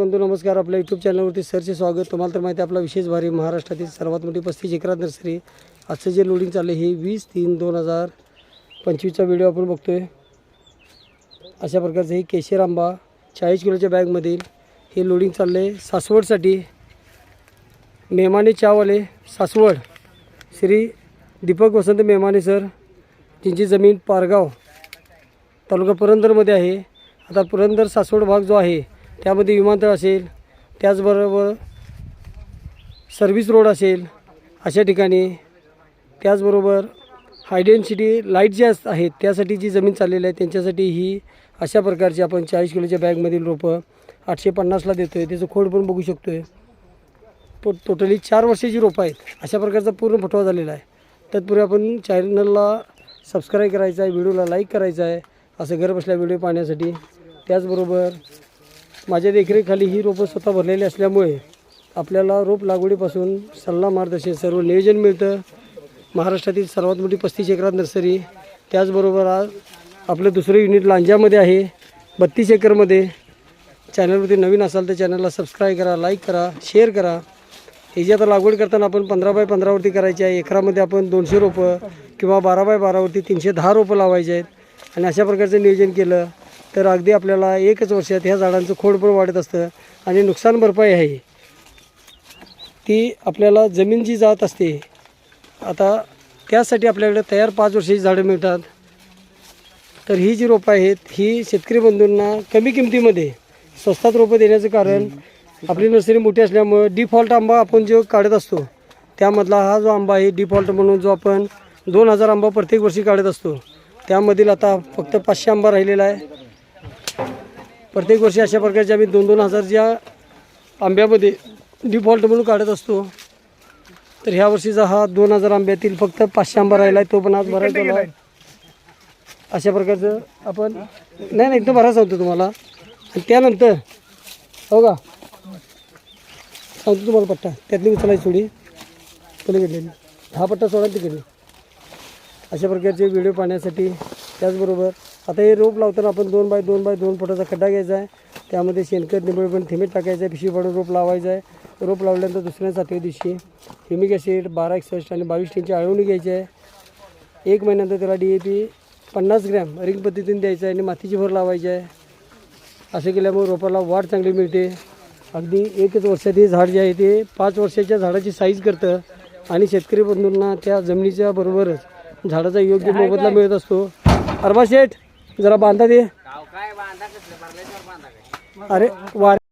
बंधू नमस्कार. आपल्या यूट्यूब चॅनलवरती सरचे स्वागत. तुम्हाला तर माहिती आपला विशेष भारी महाराष्ट्रातील सर्वात मोठी पस्तीस एकरात नर्सरी. आजचं जे लोडिंग चाललं हे वीस तीन दोन हजार पंचवीसचा व्हिडिओ आपण बघतोय. अशा प्रकारचं हे केशर आंबा चाळीस किलोच्या बॅगमधील हे लोडिंग चाललं आहे सासवडसाठी. मेहमाने चावाले सासवड. श्री दीपक वसंत मेहमाने सर. ज्यांची जमीन पारगाव तालुका पुरंदरमध्ये आहे. आता पुरंदर सासवड भाग जो आहे त्यामध्ये विमानतळ असेल त्याचबरोबर सर्व्हिस रोड असेल अशा ठिकाणी. त्याचबरोबर हायडेंसिटी लाइट ज्या आहेत त्यासाठी जी जमीन चाललेली आहे त्यांच्यासाठी ही अशा प्रकारची आपण चाळीस किलोच्या बॅगमधील रोपं आठशे पन्नासला देतो आहे त्याचं खोड पण बघू शकतो आहे तो टोटली चार वर्षाची रोपं आहेत. अशा प्रकारचा पूर्ण फटवा झालेला आहे. तत्पूर्वी आपण चॅनलला सबस्क्राईब करायचा आहे व्हिडिओला लाईक करायचा आहे असं घर बसल्या व्हिडिओ पाहण्यासाठी. त्याचबरोबर माझ्या देखरेखाली ही रोपं स्वतः भरलेली असल्यामुळे आपल्याला रोप लागवडीपासून सल्ला मार्गदर्शन सर्व नियोजन मिळतं. महाराष्ट्रातील सर्वात मोठी पस्तीस एकरात नर्सरी त्याचबरोबर आज आपलं दुसरं युनिट लांजामध्ये आहे बत्तीस एकरमध्ये. चॅनलवरती नवीन असाल तर चॅनलला सबस्क्राईब करा लाईक करा शेअर करा. हे आता लागवड करताना आपण पंधरा बाय पंधरावरती करायची आहे एकरामध्ये आपण दोनशे रोपं किंवा बारा बाय बारावरती तीनशे दहा रोपं लावायचे आहेत. आणि अशा प्रकारचं नियोजन केलं. तर अगदी आपल्याला एकच वर्षात ह्या झाडांचं खोड पण वाढत असतं आणि नुकसान भरपाई आहे. ती आपल्याला जमीन जी जात असते आता त्यासाठी आपल्याकडे तयार पाच वर्षाची झाडं मिळतात. तर ही जी रोपं आहेत ही शेतकरी बंधूंना कमी किमतीमध्ये स्वस्तात रोपं देण्याचं कारण आपली नर्सरी मोठी असल्यामुळं डिफॉल्ट आंबा आपण जो काढत असतो त्यामधला हा जो आंबा आहे डिफॉल्ट म्हणून जो आपण दोन हजार आंबा प्रत्येक वर्षी काढत असतो. त्यामधील आता फक्त पाचशे आंबा राहिलेला आहे. प्रत्येक वर्षी अशा प्रकारचे आम्ही दोन दोन हजारच्या आंब्यामध्ये डिफॉल्ट म्हणून काढत असतो. तर ह्या वर्षीचा हा दोन हजार आंब्यातील फक्त पाचशे आंबा राहिला आहे तो पण आज भरायचा. अशा प्रकारचं आपण नाही नाही एकदम भरा सांगतो तुम्हाला. आणि त्यानंतर हो का? सांगतो तुम्हाला पट्टा. त्यातली उचलायची थोडी. पलीकडली हा पट्टा सोडा तिकडे. अशा प्रकारचे व्हिडिओ पाहण्यासाठी त्याचबरोबर आता हे रोप लावताना आपण दोन बाय दोन बाय दोन फुटाचा खड्डा घ्यायचा आहे. त्यामध्ये शेणखत निबळ पण थिमेट टाकायचं आहे. पिशवी पाडून रोप लावायचं आहे. रोप लावल्यानंतर दुसऱ्या सातव्या दिवशी हिमिक ॲसिड बारा एकसष्ट आणि बावीस टेनची आळवणी घ्यायची आहे. एक महिन्यानंतर त्याला डी ए पी पन्नास ग्रॅम रिंग पद्धतीने द्यायचं आहे आणि मातीची भर लावायची आहे. असं केल्यामुळे रोपाला वाढ चांगली मिळते. अगदी एकच वर्षात हे झाड जे आहे ते पाच वर्षाच्या झाडाची साईज करतं आणि शेतकरी बंधूंना त्या जमिनीच्या बरोबरच झाडाचा योग्य मोबदला मिळत असतो. अरबा शेठ! जरा बांधा दे. अरे वार